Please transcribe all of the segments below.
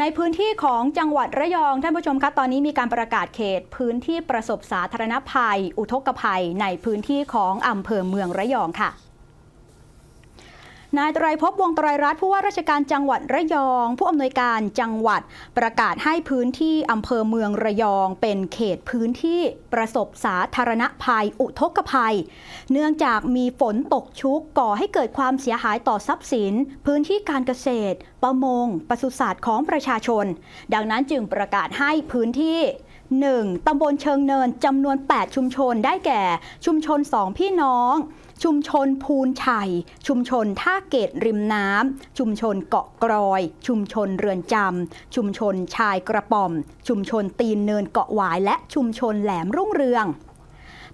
ในพื้นที่ของจังหวัดระยองท่านผู้ชมคะตอนนี้มีการประกาศเขต พื้นที่ประสบสาธารณภัย อุทกภัย ในพื้นที่ของอำเภอเมืองระยองค่ะ นายไตรภพวงศ์ไตรรัตน์ผู้ว่าราชการจังหวัดระยอง ผู้อำนวยการจังหวัดประกาศให้พื้นที่อำเภอเมืองระยอง เป็นเขตพื้นที่ประสบสาธารณภัย อุทกภัย เนื่องจากมีฝนตกชุกก่อให้เกิดความเสียหายต่อทรัพย์สิน พื้นที่การเกษตร ประมงปศุสัตว์ของประชาชน ดังนั้นจึงประกาศให้พื้นที่ 1. ตำบลเชิงเนินจำนวน 8 ชุมชนได้แก่ ชุมชน 2 พี่น้อง ชุมชนภูนชัย ชุมชนท่าเกตริมน้ำ ชุมชนเกาะกรอย ชุมชนเรือนจำ ชุมชนชายกระป๋อม ชุมชนตีนเนินเกาะหวาย และชุมชนแหลมรุ่งเรือง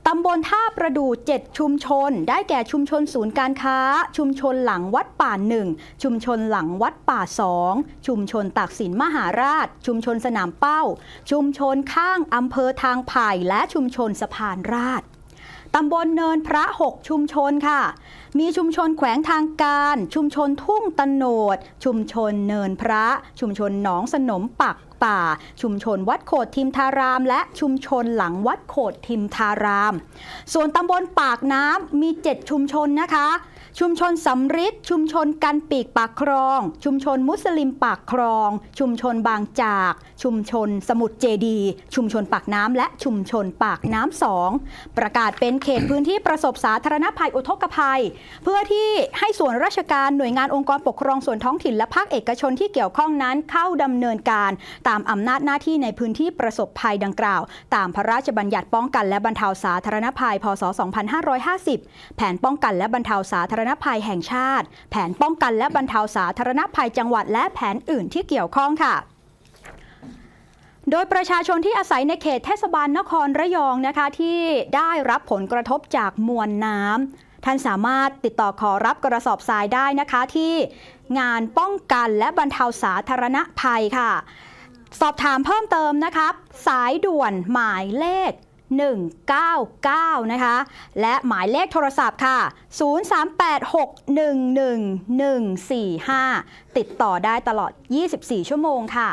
ตำบลท่าประดู่7ชุมชน ได้แก่ชุมชนศูนย์การค้า ชุมชนหลังวัดป่าหนึ่งชุมชนหลังวัดป่าสองชุมชนตากสินมหาราช ชุมชนสนามเป้า ชุมชนข้างอำเภอทางไผ่และชุมชนสะพานราช ตำบลเนินพระ6ชุมชนค่ะ มีชุมชนแขวงทางการ ชุมชนทุ่งตโนด ชุมชนเนินพระ ชุมชนหนองสนมปักป่า ชุมชนวัดโขดทิมทาราม และชุมชนหลังวัดโขดทิมทาราม ส่วนตำบลปากน้ำมี 7 ชุมชนนะคะ ชุมชนสำริดชุมชนกันปีกปากครอง ชุมชนมุสลิมปากครอง ชุมชนบางจาก ชุมชนสมุทรเจดี ชุมชนปากน้ำและชุมชนปากน้ำสองประกาศเป็นเขตพื้นที่ประสบสาธารณภัยอุทกภัย เพื่อที่ให้ส่วนราชการหน่วยงานองค์กรปกครองส่วนท้องถิ่นและภาคเอกชนที่เกี่ยวข้องนั้นเข้าดำเนินการตามอำนาจหน้าที่ในพื้นที่ประสบภัยดังกล่าว ตามพระราชบัญญัติป้องกันและบรรเทาสาธารณภัย พศ 2550 แผนป้องกันและบรรเทาสาธารณภัยแห่งชาติ แผนป้องกันและบรรเทาสาธารณภัยจังหวัดและแผนอื่นที่เกี่ยวข้องค่ะโดยประชาชนที่อาศัยในเขตเทศบาลนครระยองนะคะที่ได้รับผลกระทบจากมวลน้ำท่านสามารถติดต่อขอรับกระสอบทรายได้นะคะที่งานป้องกันและบรรเทาสาธารณภัยค่ะ สอบถามเพิ่มเติมนะครับสายด่วนหมายเลข 199 นะคะ และหมายเลขโทรศัพท์ค่ะ 0386111145 ติดต่อได้ตลอด 24 ชั่วโมงค่ะ